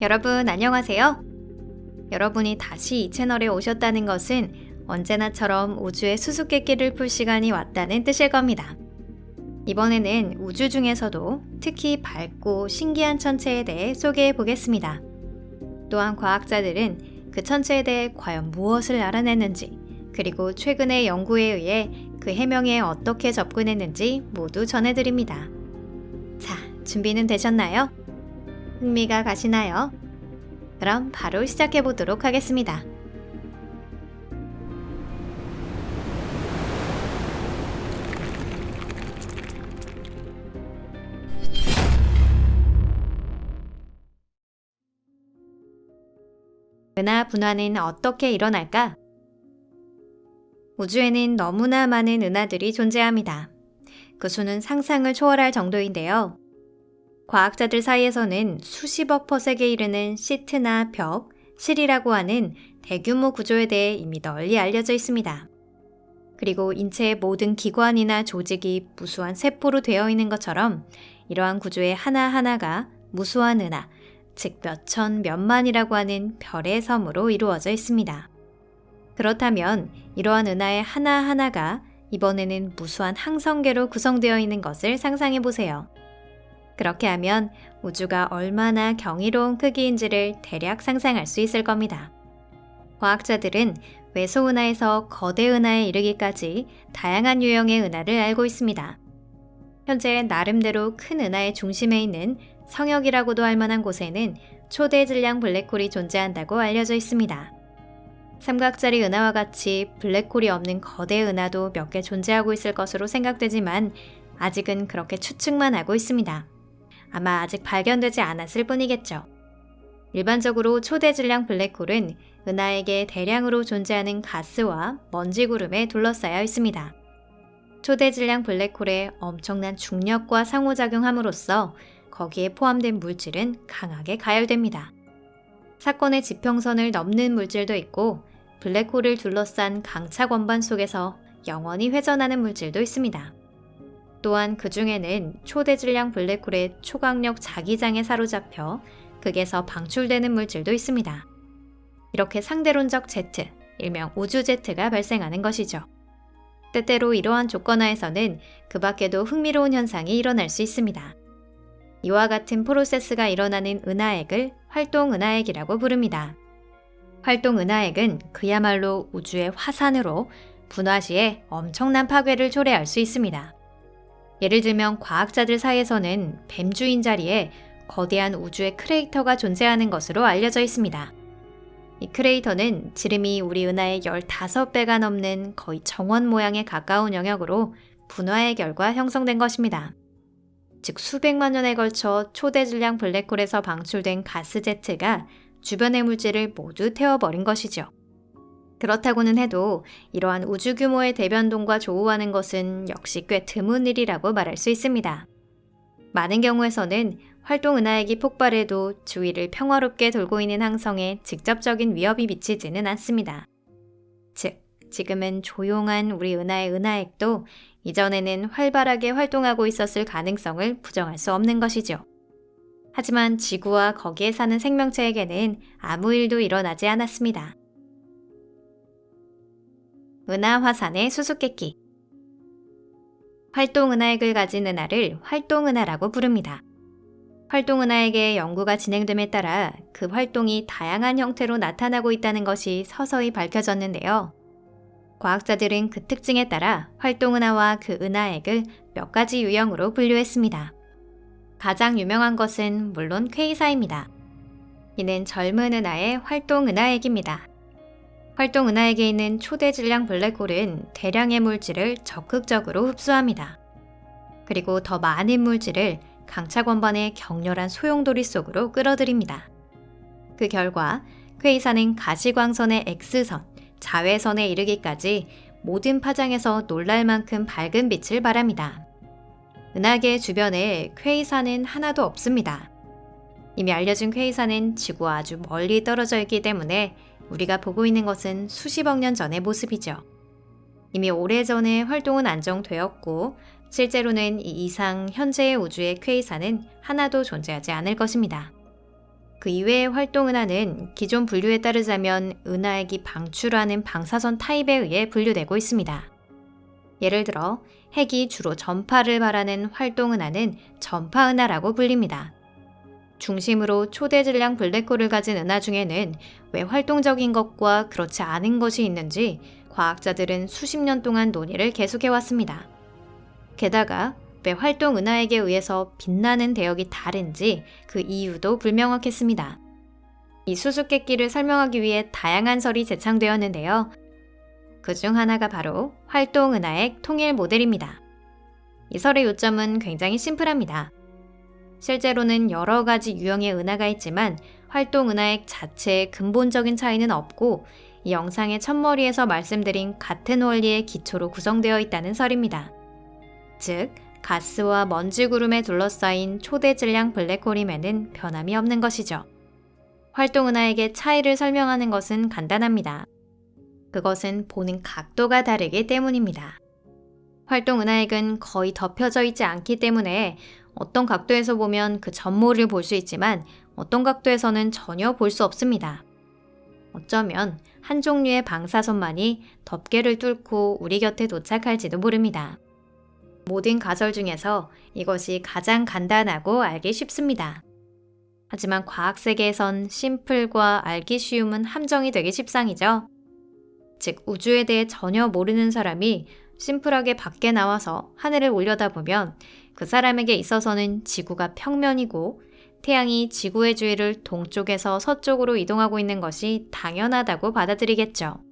여러분 안녕하세요. 여러분이 다시 이 채널에 오셨다는 것은 언제나처럼 우주의 수수께끼를 풀 시간이 왔다는 뜻일 겁니다. 이번에는 우주 중에서도 특히 밝고 신기한 천체에 대해 소개해 보겠습니다. 또한 과학자들은 그 천체에 대해 과연 무엇을 알아냈는지, 그리고 최근의 연구에 의해 그 해명에 어떻게 접근했는지 모두 전해드립니다. 자, 준비는 되셨나요? 흥미가 가시나요? 그럼 바로 시작해 보도록 하겠습니다. 은하 분화는 어떻게 일어날까? 우주에는 너무나 많은 은하들이 존재합니다. 그 수는 상상을 초월할 정도인데요. 과학자들 사이에서는 수십억 퍼섹에 이르는 시트나 벽, 실이라고 하는 대규모 구조에 대해 이미 널리 알려져 있습니다. 그리고 인체의 모든 기관이나 조직이 무수한 세포로 되어 있는 것처럼 이러한 구조의 하나하나가 무수한 은하, 즉 몇천 몇만이라고 하는 별의 섬으로 이루어져 있습니다. 그렇다면 이러한 은하의 하나하나가 이번에는 무수한 항성계로 구성되어 있는 것을 상상해 보세요. 그렇게 하면 우주가 얼마나 경이로운 크기인지를 대략 상상할 수 있을 겁니다. 과학자들은 외소 은하에서 거대 은하에 이르기까지 다양한 유형의 은하를 알고 있습니다. 현재 나름대로 큰 은하의 중심에 있는 성역이라고도 할 만한 곳에는 초대 질량 블랙홀이 존재한다고 알려져 있습니다. 삼각자리 은하와 같이 블랙홀이 없는 거대 은하도 몇 개 존재하고 있을 것으로 생각되지만 아직은 그렇게 추측만 하고 있습니다. 아마 아직 발견되지 않았을 뿐이겠죠. 일반적으로 초대 질량 블랙홀은 은하에게 대량으로 존재하는 가스와 먼지 구름에 둘러싸여 있습니다. 초대 질량 블랙홀의 엄청난 중력과 상호작용함으로써 거기에 포함된 물질은 강하게 가열됩니다. 사건의 지평선을 넘는 물질도 있고 블랙홀을 둘러싼 강차 권반 속에서 영원히 회전하는 물질도 있습니다. 또한 그 중에는 초대 질량 블랙홀의 초강력 자기장에 사로잡혀 극에서 방출되는 물질도 있습니다. 이렇게 상대론적 제트, 일명 우주 제트가 발생하는 것이죠. 때때로 이러한 조건 하에서는 그 밖에도 흥미로운 현상이 일어날 수 있습니다. 이와 같은 프로세스가 일어나는 은하액을 활동 은하액이라고 부릅니다. 활동 은하액은 그야말로 우주의 화산으로 분화 시에 엄청난 파괴를 초래할 수 있습니다. 예를 들면 과학자들 사이에서는 뱀주인 자리에 거대한 우주의 크레이터가 존재하는 것으로 알려져 있습니다. 이 크레이터는 지름이 우리 은하의 15배가 넘는 거의 정원 모양에 가까운 영역으로 분화의 결과 형성된 것입니다. 즉 수백만 년에 걸쳐 초대 질량 블랙홀에서 방출된 가스 제트가 주변의 물질을 모두 태워버린 것이죠. 그렇다고는 해도 이러한 우주 규모의 대변동과 조우하는 것은 역시 꽤 드문 일이라고 말할 수 있습니다. 많은 경우에서는 활동 은하액이 폭발해도 주위를 평화롭게 돌고 있는 항성에 직접적인 위협이 미치지는 않습니다. 즉, 지금은 조용한 우리 은하의 은하액도 이전에는 활발하게 활동하고 있었을 가능성을 부정할 수 없는 것이죠. 하지만 지구와 거기에 사는 생명체에게는 아무 일도 일어나지 않았습니다. 은하화산의 수수께끼 활동은하액을 가진 은하를 활동은하라고 부릅니다. 활동은하액의 연구가 진행됨에 따라 그 활동이 다양한 형태로 나타나고 있다는 것이 서서히 밝혀졌는데요. 과학자들은 그 특징에 따라 활동은하와 그 은하액을 몇 가지 유형으로 분류했습니다. 가장 유명한 것은 물론 퀘이사입니다. 이는 젊은 은하의 활동 은하액입니다. 활동 은하에게 있는 초대 질량 블랙홀은 대량의 물질을 적극적으로 흡수합니다. 그리고 더 많은 물질을 강차 권반의 격렬한 소용돌이 속으로 끌어들입니다. 그 결과 퀘이사는 가시광선의 X선, 자외선에 이르기까지 모든 파장에서 놀랄 만큼 밝은 빛을 발합니다. 은하계 주변에 퀘이사는 하나도 없습니다. 이미 알려진 퀘이사는 지구와 아주 멀리 떨어져 있기 때문에 우리가 보고 있는 것은 수십억 년 전의 모습이죠. 이미 오래전에 활동은 안정되었고 실제로는 이 이상 현재의 우주의 퀘이사는 하나도 존재하지 않을 것입니다. 그 이외의 활동 은하는 기존 분류에 따르자면 은하액이 방출하는 방사선 타입에 의해 분류되고 있습니다. 예를 들어 핵이 주로 전파를 바라는 활동 은하는 전파 은하라고 불립니다. 중심으로 초대 질량 블랙홀을 가진 은하 중에는 왜 활동적인 것과 그렇지 않은 것이 있는지 과학자들은 수십 년 동안 논의를 계속해 왔습니다. 게다가 왜 활동 은하에게 의해서 빛나는 대역이 다른지 그 이유도 불명확했습니다. 이 수수께끼를 설명하기 위해 다양한 설이 제창되었는데요. 그 중 하나가 바로 활동 은하의 통일 모델입니다. 이 설의 요점은 굉장히 심플합니다. 실제로는 여러 가지 유형의 은하가 있지만 활동 은하액 자체의 근본적인 차이는 없고 이 영상의 첫머리에서 말씀드린 같은 원리의 기초로 구성되어 있다는 설입니다. 즉, 가스와 먼지 구름에 둘러싸인 초대 질량 블랙홀임에는 변함이 없는 것이죠. 활동 은하에게 차이를 설명하는 것은 간단합니다. 그것은 보는 각도가 다르기 때문입니다. 활동 은하액은 거의 덮여져 있지 않기 때문에 어떤 각도에서 보면 그 전모를 볼 수 있지만 어떤 각도에서는 전혀 볼 수 없습니다. 어쩌면 한 종류의 방사선만이 덮개를 뚫고 우리 곁에 도착할지도 모릅니다. 모든 가설 중에서 이것이 가장 간단하고 알기 쉽습니다. 하지만 과학 세계에선 심플과 알기 쉬움은 함정이 되기 십상이죠. 즉, 우주에 대해 전혀 모르는 사람이 심플하게 밖에 나와서 하늘을 올려다보면 그 사람에게 있어서는 지구가 평면이고 태양이 지구의 주위를 동쪽에서 서쪽으로 이동하고 있는 것이 당연하다고 받아들이겠죠.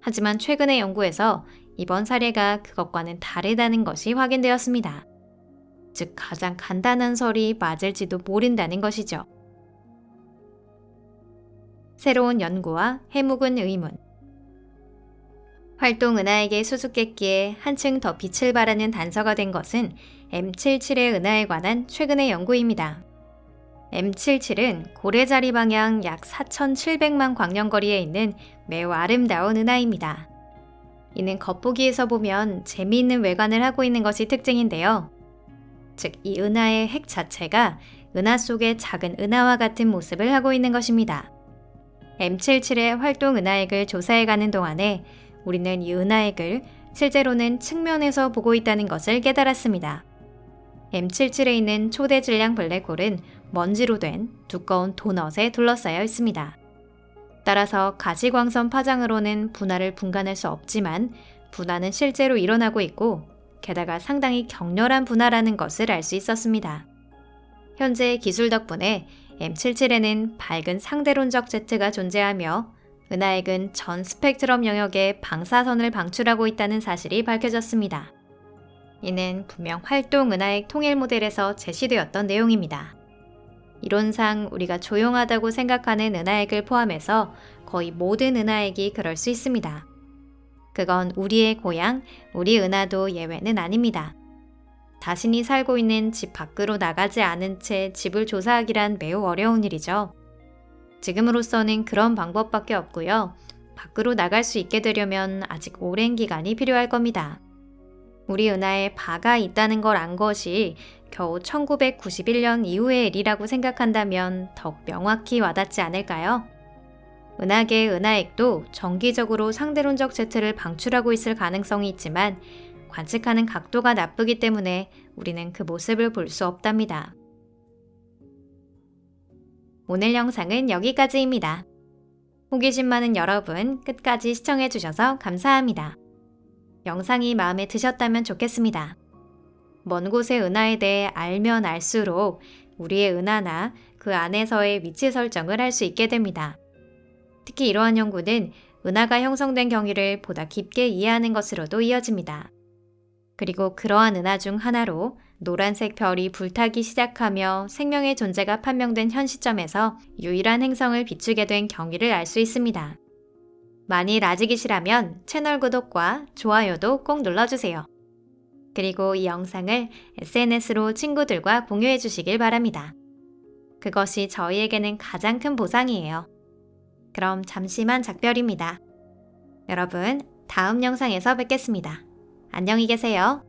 하지만 최근의 연구에서 이번 사례가 그것과는 다르다는 것이 확인되었습니다. 즉, 가장 간단한 설이 맞을지도 모른다는 것이죠. 새로운 연구와 해묵은 의문. 활동 은하에게 수수께끼에 한층 더 빛을 발하는 단서가 된 것은 M77의 은하에 관한 최근의 연구입니다. M77은 고래자리 방향 약 4,700만 광년거리에 있는 매우 아름다운 은하입니다. 이는 겉보기에서 보면 재미있는 외관을 하고 있는 것이 특징인데요. 즉, 이 은하의 핵 자체가 은하 속의 작은 은하와 같은 모습을 하고 있는 것입니다. M77의 활동 은하액을 조사해가는 동안에 우리는 이 은하액을 실제로는 측면에서 보고 있다는 것을 깨달았습니다. M77에 있는 초대 질량 블랙홀은 먼지로 된 두꺼운 도넛에 둘러싸여 있습니다. 따라서 가시광선 파장으로는 분화를 분간할 수 없지만 분화는 실제로 일어나고 있고 게다가 상당히 격렬한 분화라는 것을 알 수 있었습니다. 현재 기술 덕분에 M77에는 밝은 상대론적 제트가 존재하며 은하액은 전 스펙트럼 영역에 방사선을 방출하고 있다는 사실이 밝혀졌습니다. 이는 분명 활동 은하액 통일 모델에서 제시되었던 내용입니다. 이론상 우리가 조용하다고 생각하는 은하액을 포함해서 거의 모든 은하액이 그럴 수 있습니다. 그건 우리의 고향, 우리 은하도 예외는 아닙니다. 자신이 살고 있는 집 밖으로 나가지 않은 채 집을 조사하기란 매우 어려운 일이죠. 지금으로서는 그런 방법밖에 없고요. 밖으로 나갈 수 있게 되려면 아직 오랜 기간이 필요할 겁니다. 우리 은하에 바가 있다는 걸 안 것이 겨우 1991년 이후의 일이라고 생각한다면 더욱 명확히 와닿지 않을까요? 은하계의 은하액도 정기적으로 상대론적 제트를 방출하고 있을 가능성이 있지만 관측하는 각도가 나쁘기 때문에 우리는 그 모습을 볼 수 없답니다. 오늘 영상은 여기까지입니다. 호기심 많은 여러분 끝까지 시청해주셔서 감사합니다. 영상이 마음에 드셨다면 좋겠습니다. 먼 곳의 은하에 대해 알면 알수록 우리의 은하나 그 안에서의 위치 설정을 할 수 있게 됩니다. 특히 이러한 연구는 은하가 형성된 경위를 보다 깊게 이해하는 것으로도 이어집니다. 그리고 그러한 은하 중 하나로 노란색 별이 불타기 시작하며 생명의 존재가 판명된 현 시점에서 유일한 행성을 비추게 된 경위를 알 수 있습니다. 만일 아직이시라면 채널 구독과 좋아요도 꼭 눌러주세요. 그리고 이 영상을 SNS로 친구들과 공유해 주시길 바랍니다. 그것이 저희에게는 가장 큰 보상이에요. 그럼 잠시만 작별입니다. 여러분, 다음 영상에서 뵙겠습니다. 안녕히 계세요.